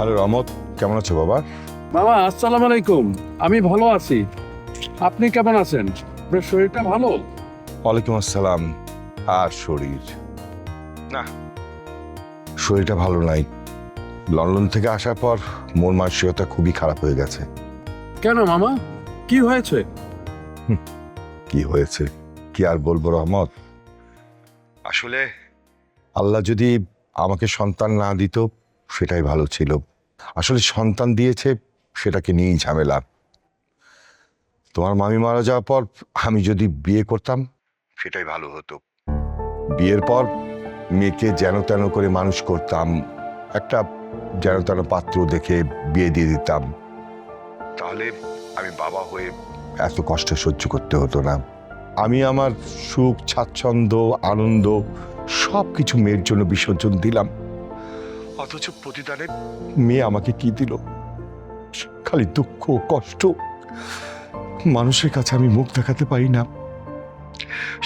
Hello রহমত কেমন আছো বাবা? বাবা আসসালামু আলাইকুম। আমি ভালো আছি। আপনি কেমন আছেন? আপনার শরীরটা ভালো? ওয়ালাইকুম আসসালাম। আর শরীর? না শরীরটা ভালো নাই। লন্ডন থেকে আসার পর মন মানসিকতা খুবই খারাপ হয়ে গেছে। কেন মামা? কি হয়েছে? কি হয়েছে? কি আর বলব রহমত? আসলে আল্লাহ যদি আমাকে সন্তান না দিত সেটাই ভালো ছিল। আসলে সন্তান দিয়েছে, সেটাকে নিয়েই ঝামেলা। তোমার মামি মারা যাওয়ার পর আমি যদি বিয়ে করতাম, সেটাই ভালো হতো। বিয়ের পর মেয়েকে যেন তেন করে মানুষ করতাম, একটা যেন তেন পাত্র দেখে বিয়ে দিয়ে দিতাম। তাহলে আমি বাবা হয়ে এত কষ্ট সহ্য করতে হতো না। আমি আমার সুখ, স্বাচ্ছন্দ্য, আনন্দ সব কিছু মেয়ের জন্য বিসর্জন দিলাম। অথচ প্রতিদানে মেয়ে আমাকে কি দিল? খালি দুঃখ কষ্ট। মানুষের কাছে আমি মুখ দেখাতে পারি না।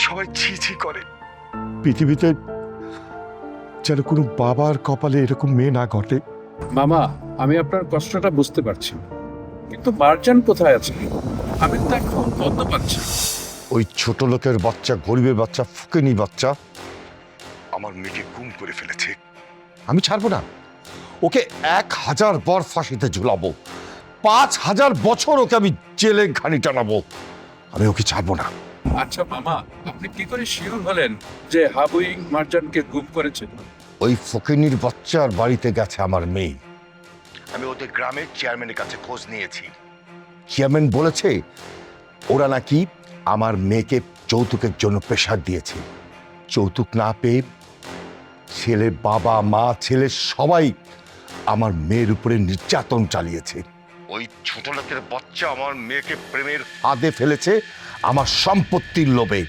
সবাই ছি ছি করে। পৃথিবীতে যেন কোনো বাবার কপালে এরকম মেয়ে না ঘটে। মামা আমি আপনার কষ্টটা বুঝতে পারছি কিন্তু মার্জান কোথায় আছে? আমি তো এখন বন্ধ পাচ্ছি ওই ছোট লোকের বাচ্চা গরিবের বাচ্চা ফুকেনি বাচ্চা। আমার মেয়েকে গুম করে ফেলেছে। আমি ছাড়বো না। ওকে এক হাজার বার ফাঁসিতে ঝুলাবো। পাঁচ হাজার বছর ওকে আমি জেলে ঘানি টানাবো। আমি ওকে ছাড়বো না। আচ্ছা মামা আপনি কি করে শিওর হলেন যে হাবুই মার্জানকে গুম করেছে? ওই ফকিনির বাচ্চার বাড়িতে গেছে আমার মেয়ে। আমি ওদের গ্রামের চেয়ারম্যানের কাছে খোঁজ নিয়েছি। চেয়ারম্যান বলেছে ওরা নাকি আমার মেয়েকে যৌতুকের জন্য প্রেশার দিয়েছে। যৌতুক না পেয়ে ছেলে বাবা মা ছেলে সবাই আমার মেয়ের উপরে নির্যাতন চালিয়েছে। ওই ছোট লোকের বাচ্চা আমার মেয়েকে প্রেমের ফাঁদে ফেলেছে আমার সম্পত্তির লোভে।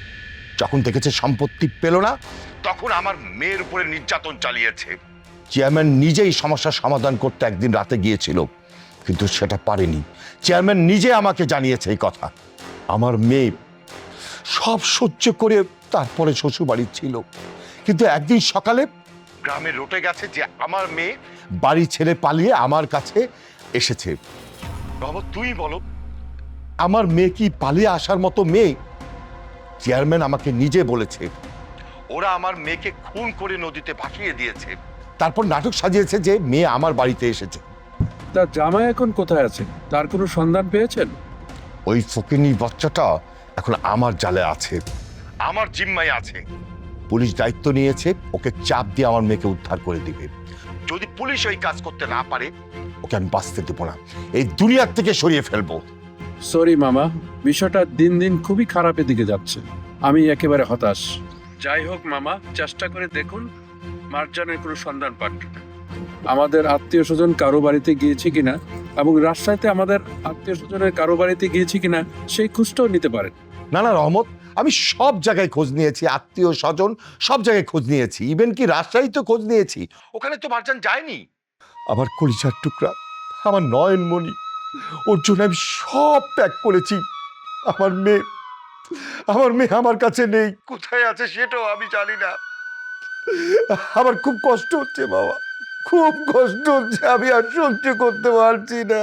যখন দেখেছে সম্পত্তি পেল না তখন আমার মেয়ের উপরে নির্যাতন চালিয়েছে। চেয়ারম্যান নিজেই সমস্যার সমাধান করতে একদিন রাতে গিয়েছিল কিন্তু সেটা পারেনি। চেয়ারম্যান নিজে আমাকে জানিয়েছে এই কথা। আমার মেয়ে সব সহ্য করে তারপরে শ্বশুরবাড়ি ছিল। কিন্তু একদিন সকালে গ্রামে রটে গেছে যে আমার মেয়ে বাড়ি ছেড়ে পালিয়ে আমার কাছে এসেছে। বাবা তুই বলো। আমার মেয়ে কি পালিয়ে আসার মতো মেয়ে? চেয়ারম্যান আমাকে নিজে বলেছে। ওরা আমার মেয়েকে খুন করে নদীতে ভাসিয়ে দিয়েছে। তারপর নাটক সাজিয়েছে যে মেয়ে আমার বাড়িতে এসেছে। তার জামাই এখন কোথায় আছে? তার কোনো সন্ধান পেয়েছেন? ওই ফকিনি বাচ্চাটা এখন আমার জালে আছে। আমার জিম্মায় আছে। পুলিশ দায়িত্ব নিয়েছে ওকে চাপ দিয়ে আমার মেয়েকে উদ্ধার করে দিবে। যদি পুলিশ ওই কাজ করতে না পারে ওকে আমি বাঁচতে দেবো না। এই দুনিয়ার থেকে সরিয়ে ফেলব। সরি মামা। বিষয়টা দিন দিন খুবই খারাপের দিকে যাচ্ছে। আমি একেবারে হতাশ। যাই হোক মামা চেষ্টা করে দেখুন মার্জানের কোনো সন্ধান পান আমাদের আত্মীয় স্বজন কারও বাড়িতে গিয়েছে কিনা এবং রাজশাহীতে আমাদের আত্মীয় স্বজনের কারও বাড়িতে গিয়েছে কিনা সেই খোঁজটাও নিতে পারেন। না না রহমত আমি সব জায়গায় খোঁজ নিয়েছি, আত্মীয় স্বজন সব জায়গায় খোঁজ নিয়েছি। ইভেন কি রাজশাহী তো খোঁজ নিয়েছি। ওখানে তো মার্জান যায়নি। আমার কলিজার টুকরা, আমার নয়নমণি, ওর জন্য আমি সব ত্যাগ করেছি। আমার মেয়ে আমার মেয়ে আমার কাছে নেই। কোথায় আছে সেটাও আমি জানি না। আমার খুব কষ্ট হচ্ছে বাবা। খুব কষ্ট হচ্ছে, আমি আর সহ্য করতে পারছি না।